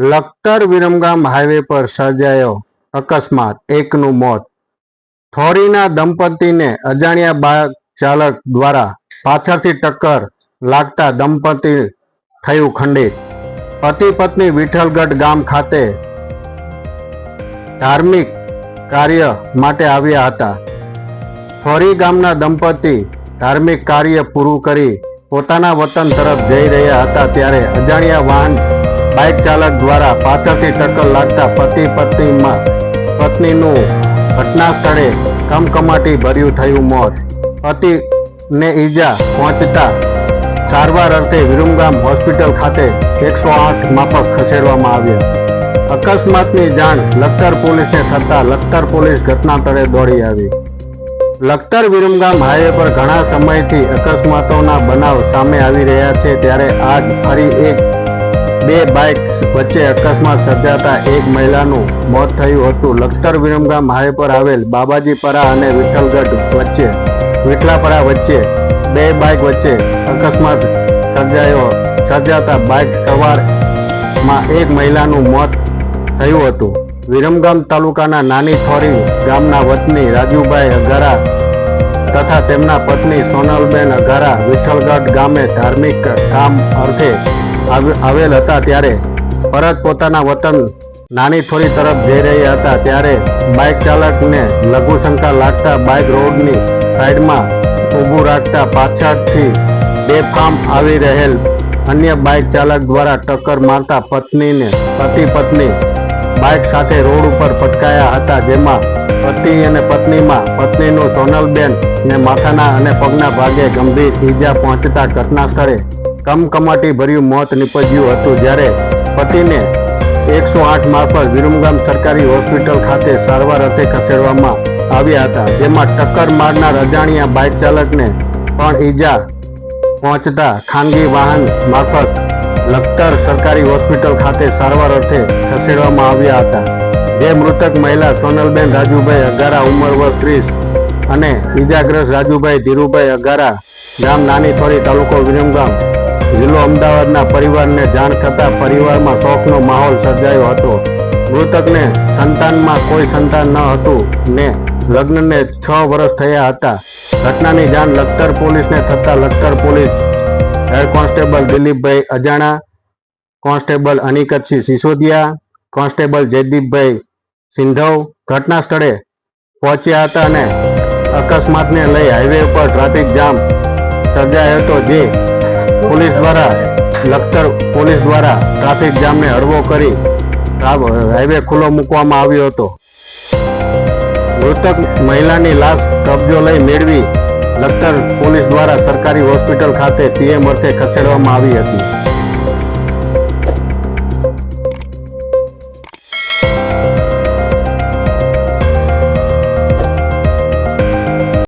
Lakhtar Viramgam highway પર સર્જાયો અકસ્માત, એકનું મોત. થોરીના દંપતીને અજાણ્યા બાઇક ચાલક દ્વારા પાછળથી ટક્કર લાગતા દંપતી થયું ખંડિત. પતિ પત્ની વિઠ્ઠલગઢ ગામ ખાતે ધાર્મિક કાર્ય માટે આવ્યા હતા. થોરી ગામના દંપતી ધાર્મિક કાર્ય પૂરું કરી પોતાના વતન તરફ જઈ રહ્યા હતા ત્યારે અજાણ્યા વાહન બાઇક ચાલક દ્વારા પાછળથી ટક્કર લાગતા પતિ પત્નીમાં પત્નીનું ઘટના સ્થળે કમકમાટી ભર્યું થયું મોત. પતિને ઈજા પહોંચતા સારવાર અર્થે વિરુમગામ હોસ્પિટલ ખાતે એકસો આઠ માફક ખસેડવામાં આવ્યા. અકસ્માતની જાણ લખતર પોલીસને થતાં લખતર પોલીસ ઘટના સ્થળે દોડી આવી. લખતર વિરમગામ હાઈવે પર ઘણા સમયથી અકસ્માતોના બનાવ સામે આવી રહ્યા છે, ત્યારે આજ ફરી એક બે બાઇક વચ્ચે અકસ્માત સર્જાતા એક મહિલાનું મોત થયું હતું. લખતર વિરમગામ હાઈવે પર આવેલ બાબાજીપરા અને વિઠ્ઠલગઢ વચ્ચે વિઠલાપરા વચ્ચે બે બાઇક વચ્ચે અકસ્માત સર્જાયો. સર્જાતા બાઇક સવારમાં એક મહિલાનું મોત થયું હતું. વિરમગામ તાલુકાના નાની થોરી ગામના વતની રાજુભાઈ અઘારા તથા તેમના પત્ની સોનલબેન અઘારા વિઠ્ઠલગઢ ગામે ધાર્મિક કામ અર્થે આવેલ હતા ત્યારે પરત પોતાના વતન નાની થોડી તરફ જઈ રહ્યા હતા ત્યારે બાઇક ચાલકને લઘુ શંકા લાગતા બાઇક રોડની સાઈડમાં ઊભું રાખતા પાછળથી બેફામ આવી રહેલ અન્ય બાઇક ચાલક દ્વારા ટક્કર મારતા પત્નીને પતિ પત્ની બાઇક સાથે રોડ ઉપર પટકાયા હતા, જેમાં પતિ અને પત્નીમાં પત્નીનું સોનલબેન ને માથાના અને પગના ભાગે ગંભીર ઈજા પહોંચતા ઘટના સ્થળે કમકમાટી ભર્યું મોત નીપજ્યું હતું જ્યારે પતિને એકસો આઠ મારફત વિરમગામ સરકારી હોસ્પિટલ ખાતે સારવાર અર્થે ખસેડવામાં આવ્યા હતા. જેમાં ટક્કર મારનાર અજાણ્યા બાઇક ચાલકને પણ ઈજા પહોંચતા ખાનગી વાહન મારફત લખતર સરકારી હોસ્પિટલ ખાતે સારવાર અર્થે ખસેડવામાં આવ્યા હતા. જે મૃતક મહિલા સોનલબેન રાજુભાઈ અગારા ઉંમર વર્ષ ત્રીસ અને ઈજાગ્રસ્ત રાજુભાઈ ધીરુભાઈ અગારા ગામ નાની થોડી તાલુકો વિરમગામ જિલ્લો અમદાવાદના પરિવારને જાણ થતાં પરિવારમાં શોકનો માહોલ સર્જાયો હતો. મૃતકને સંતાનમાં કોઈ સંતાન ન હતું ને લગ્નને છ વર્ષ થયા હતા. ઘટનાની જાણ લખતર પોલીસને થતાં Lakhtar police head constable Dilipbhai Ajana, constable Anikatsinh Sisodiya, constable Jaydeepbhai Sindhav ઘટના સ્થળે પહોંચ્યા હતા અને અકસ્માતને લઈ હાઈવે ઉપર ટ્રાફિક જામ સર્જાયો હતો જે પોલીસ દ્વારા, લખતર પોલીસ દ્વારા ટ્રાફિક જામને હળવો કરી હાઈવે ખુલ્લો મૂકવામાં આવ્યો હતો. મૃતક મહિલાની લાશ કબજો લઈ મેળવી લખતર પોલીસ દ્વારા સરકારી હોસ્પિટલ ખાતે પીએમ અર્થે ખસેડવામાં આવી હતી.